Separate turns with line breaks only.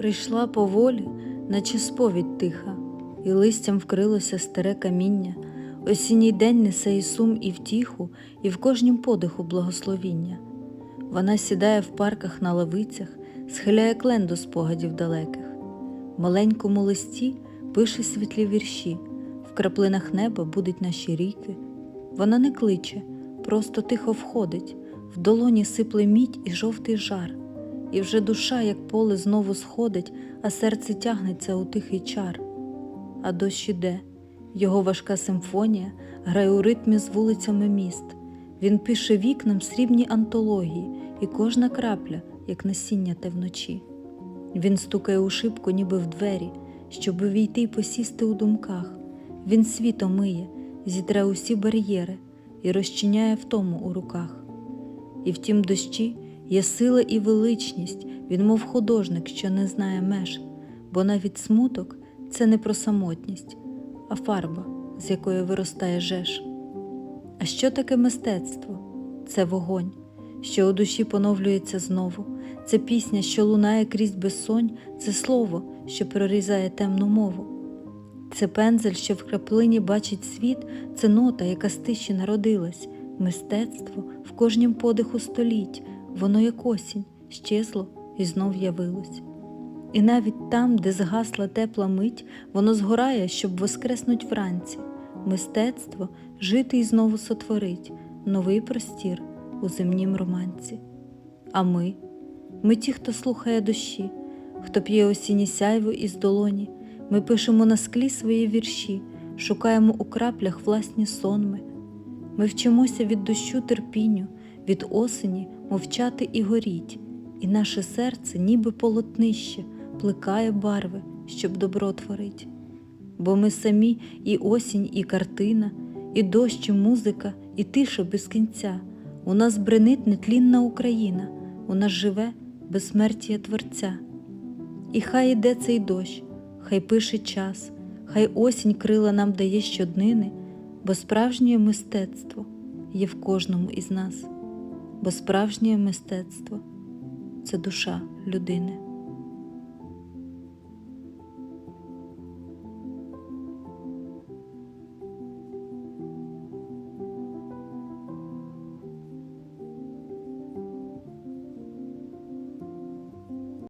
Прийшла поволі, наче сповідь тиха, і листям вкрилося старе каміння. Осінній день несе і сум, і втіху, і в кожнім подиху благословіння. Вона сідає в парках на лавицях, схиляє клен до спогадів далеких. В маленькому листі пише світлі вірші, в краплинах неба будуть наші ріки. Вона не кличе, просто тихо входить, в долоні сипле мідь і жовтий жар, і вже душа, як поле, знову сходить, а серце тягнеться у тихий чар. А дощ іде, його важка симфонія грає у ритмі з вулицями міст. Він пише вікнам срібні антології, і кожна крапля, як насіння те вночі. Він стукає у шибку, ніби в двері, щоб війти й посісти у думках. Він світ омиє, зітре усі бар'єри і розчиняє втому у руках. І в тім дощі є сила і величність, він, мов художник, що не знає меж, бо навіть смуток це не про самотність, а фарба, з якої виростає жеж. А що таке мистецтво? Це вогонь, що у душі поновлюється знову, це пісня, що лунає крізь безсонь, це слово, що прорізає темну мову. Це пензель, що в краплині бачить світ, це нота, яка з тиші народилась, мистецтво в кожнім подиху століть, воно як осінь, щезло і знов явилось. І навіть там, де згасла тепла мить, воно згорає, щоб воскреснуть вранці. Мистецтво жити і знову сотворить новий простір у земнім романці. А ми, ми ті, хто слухає душі, хто п'є осінні сяйво із долоні, ми пишемо на склі свої вірші, шукаємо у краплях власні сонми. Ми вчимося від дощу терпінню, від осені мовчати і горіть, і наше серце, ніби полотнище, плекає барви, щоб добро творить. Бо ми самі і осінь, і картина, і дощ, і музика, і тиша без кінця. У нас бренить нетлінна Україна, у нас живе безсмертія Творця. І хай іде цей дощ, хай пише час, хай осінь крила нам дає щоднини, бо справжнє мистецтво є в кожному із нас, бо справжнє мистецтво це душа людини.